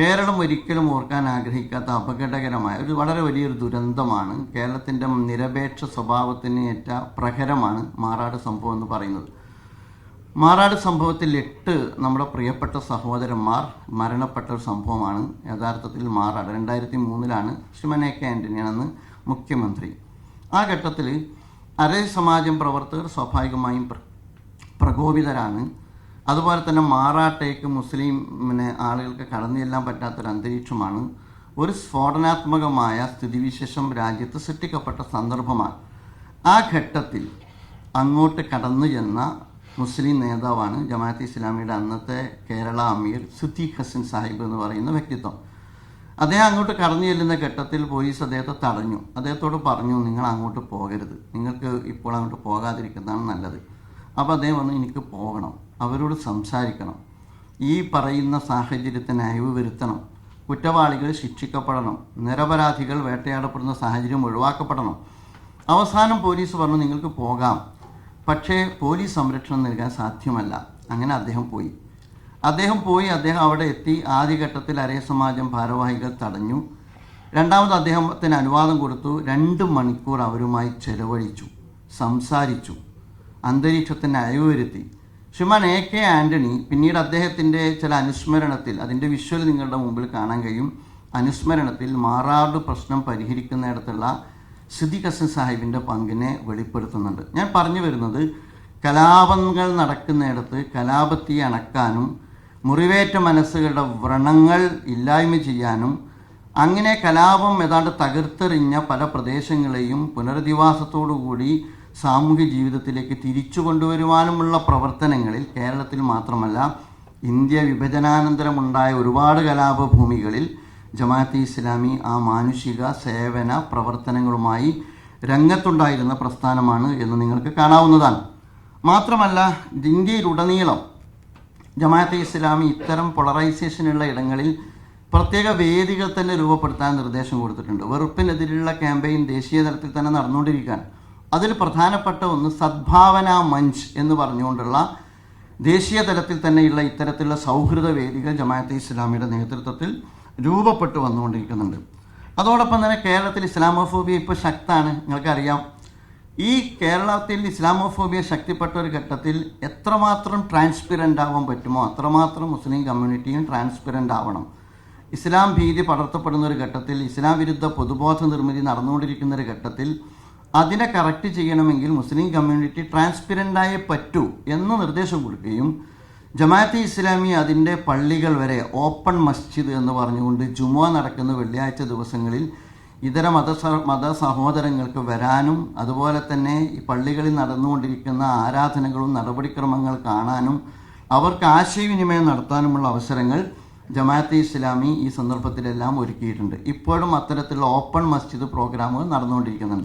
കേരളം ഒരിക്കലും ഓർക്കാൻ ആഗ്രഹിക്കാത്ത അപകടകരമായ ഒരു വളരെ വലിയൊരു ദുരന്തമാണ്. കേരളത്തിന്റെ നിരപേക്ഷ സ്വഭാവത്തിന് ഏറ്റ പ്രഹരമാണ് മാറാട് സംഭവം എന്ന് പറയുന്നത്. മാറാട് സംഭവത്തിൽ എട്ട് നമ്മുടെ പ്രിയപ്പെട്ട സഹോദരന്മാർ മരണപ്പെട്ട ഒരു സംഭവമാണ്. യഥാർത്ഥത്തിൽ മാറാട് രണ്ടായിരത്തി മൂന്നിലാണ് ശ്രീമൻ എ കെ ആന്റണിയാണെന്ന് മുഖ്യമന്ത്രി. ആ ഘട്ടത്തിൽ അരേ സമാജം പ്രവർത്തകർ സ്വാഭാവികമായും പ്രകോപിതരാണ്. അതുപോലെ തന്നെ മാറാട്ടേക്ക് മുസ്ലിം പിന്നെ ആളുകൾക്ക് കടന്നു ചെല്ലാൻ പറ്റാത്തൊരു അന്തരീക്ഷമാണ്. ഒരു സ്ഫോടനാത്മകമായ സ്ഥിതിവിശേഷം രാജ്യത്ത് സൃഷ്ടിക്കപ്പെട്ട സന്ദർഭമാണ്. ആ ഘട്ടത്തിൽ അങ്ങോട്ട് കടന്നു ചെന്ന മുസ്ലിം നേതാവാണ് ജമാഅത്ത് ഇസ്ലാമിയുടെ അന്നത്തെ കേരള അമീർ സുദ്ദീഖ് ഹസൻ സാഹിബ് എന്ന് പറയുന്ന വ്യക്തിത്വം. അദ്ദേഹം അങ്ങോട്ട് കടന്നു ചെല്ലുന്ന ഘട്ടത്തിൽ പോലീസ് അദ്ദേഹത്തെ തടഞ്ഞു. അദ്ദേഹത്തോട് പറഞ്ഞു നിങ്ങൾ അങ്ങോട്ട് പോകരുത്. നിങ്ങൾക്ക് ഇപ്പോൾ അങ്ങോട്ട് പോകാതിരിക്കുന്നതാണ് നല്ലത്. അപ്പോൾ അദ്ദേഹം പറഞ്ഞു എനിക്ക് പോകണം. അവരോട് സംസാരിക്കണം. ഈ പറയുന്ന സാഹചര്യത്തിന് അയവ് വരുത്തണം. കുറ്റവാളികൾ ശിക്ഷിക്കപ്പെടണം. നിരപരാധികൾ വേട്ടയാടപ്പെടുന്ന സാഹചര്യം ഒഴിവാക്കപ്പെടണം. അവസാനം പോലീസ് പറഞ്ഞു നിങ്ങൾക്ക് പോകാം. പക്ഷേ പോലീസ് സംരക്ഷണം നൽകാൻ സാധ്യമല്ല. അങ്ങനെ അദ്ദേഹം പോയി. അദ്ദേഹം പോയി അദ്ദേഹം അവിടെ എത്തി. ആദ്യഘട്ടത്തിൽ അരേ സമാജം ഭാരവാഹികൾ തടഞ്ഞു. രണ്ടാമത് അദ്ദേഹത്തിന് അനുവാദം കൊടുത്തു. രണ്ട് മണിക്കൂർ അവരുമായി ചെലവഴിച്ചു. സംസാരിച്ചു. അന്തരീക്ഷത്തിന് അയവ് വരുത്തി. ശ്രീമാൻ എ കെ ആന്റണി പിന്നീട് അദ്ദേഹത്തിന്റെ ചില അനുസ്മരണത്തിൽ അതിന്റെ വിഷ്വൽ നിങ്ങളുടെ മുമ്പിൽ കാണാൻ കഴിയും. അനുസ്മരണത്തിൽ മാറാട് പ്രശ്നം പരിഹരിക്കുന്നിടത്തുള്ള സിദ്ദിഖ് ഹസൻ സാഹിബിന്റെ പങ്കിനെ വെളിപ്പെടുത്തുന്നുണ്ട്. ഞാൻ പറഞ്ഞു വരുന്നത് കലാപങ്ങൾ നടക്കുന്നിടത്ത് കലാപത്തി അണക്കാനും മുറിവേറ്റ മനസ്സുകളുടെ വ്രണങ്ങൾ ഇല്ലായ്മ ചെയ്യാനും അങ്ങനെ കലാപം ഏതാണ്ട് തകർത്തെറിഞ്ഞ പല പ്രദേശങ്ങളെയും പുനരധിവാസത്തോടുകൂടി സാമൂഹ്യ ജീവിതത്തിലേക്ക് തിരിച്ചു കൊണ്ടുവരുവാനുമുള്ള പ്രവർത്തനങ്ങളിൽ കേരളത്തിൽ മാത്രമല്ല ഇന്ത്യ വിഭജനാനന്തരമുണ്ടായ ഒരുപാട് കലാപ ഭൂമികളിൽ ജമാഅത്തെ ഇസ്ലാമി ആ മാനുഷിക സേവന പ്രവർത്തനങ്ങളുമായി രംഗത്തുണ്ടായിരുന്ന പ്രസ്ഥാനമാണ് എന്ന് നിങ്ങൾക്ക് കാണാവുന്നതാണ്. മാത്രമല്ല ഇന്ത്യയിലുടനീളം ജമാഅത്തെ ഇസ്ലാമി ഇത്തരം പൊളറൈസേഷനുള്ള ഇടങ്ങളിൽ പ്രത്യേക വേദികൾ തന്നെ രൂപപ്പെടുത്താൻ നിർദ്ദേശം കൊടുത്തിട്ടുണ്ട്. വെറുപ്പിനെതിരെയുള്ള ക്യാമ്പയിൻ ദേശീയ തലത്തിൽ തന്നെ നടന്നുകൊണ്ടിരിക്കുകയാണ്. അതിൽ പ്രധാനപ്പെട്ട ഒന്ന് സദ്ഭാവന മഞ്ച് എന്ന് പറഞ്ഞുകൊണ്ടുള്ള ദേശീയ തലത്തിൽ തന്നെയുള്ള ഇത്തരത്തിലുള്ള സൗഹൃദ വേദികൾ ജമാഅത്തെ ഇസ്ലാമിയുടെ നേതൃത്വത്തിൽ രൂപപ്പെട്ടു വന്നുകൊണ്ടിരിക്കുന്നുണ്ട്. അതോടൊപ്പം തന്നെ കേരളത്തിൽ ഇസ്ലാമോഫോബിയ ഇപ്പോൾ ശക്തമാണ്. നിങ്ങൾക്കറിയാം ഈ കേരളത്തിൽ ഇസ്ലാമോഫോബിയ ശക്തിപ്പെട്ട ഒരു ഘട്ടത്തിൽ എത്രമാത്രം ട്രാൻസ്പെറന്റ് ആവാൻ പറ്റുമോ അത്രമാത്രം മുസ്ലിം കമ്മ്യൂണിറ്റിയും ട്രാൻസ്പെറന്റ് ആവണം. ഇസ്ലാം ഭീതി പടർത്തപ്പെടുന്ന ഒരു ഘട്ടത്തിൽ ഇസ്ലാം വിരുദ്ധ പൊതുബോധ നിർമ്മിതി നടന്നുകൊണ്ടിരിക്കുന്ന ഒരു ഘട്ടത്തിൽ അതിനെ കറക്റ്റ് ചെയ്യണമെങ്കിൽ മുസ്ലിം കമ്മ്യൂണിറ്റി ട്രാൻസ്പെറന്റായേ പറ്റൂ എന്ന് നിർദ്ദേശം കൊടുക്കുകയും ജമാഅത്തെ ഇസ്ലാമി അതിന്റെ പള്ളികൾ വരെ ഓപ്പൺ മസ്ജിദ് എന്ന് പറഞ്ഞുകൊണ്ട് ജുമുഅ നടക്കുന്ന വെള്ളിയാഴ്ച ദിവസങ്ങളിൽ ഇതര മത മത സഹോദരങ്ങൾക്ക് വരാനും അതുപോലെ തന്നെ ഈ പള്ളികളിൽ നടന്നുകൊണ്ടിരിക്കുന്ന ആരാധനകളും നടപടിക്രമങ്ങൾ കാണാനും അവർക്ക് ആശയവിനിമയം നടത്താനുമുള്ള അവസരങ്ങൾ ജമാഅത്തെ ഇസ്ലാമി ഈ സന്ദർഭത്തിലെല്ലാം ഒരുക്കിയിട്ടുണ്ട്. ഇപ്പോഴും അത്തരത്തിലുള്ള ഓപ്പൺ മസ്ജിദ് പ്രോഗ്രാമുകൾ നടന്നുകൊണ്ടിരിക്കുന്നുണ്ട്.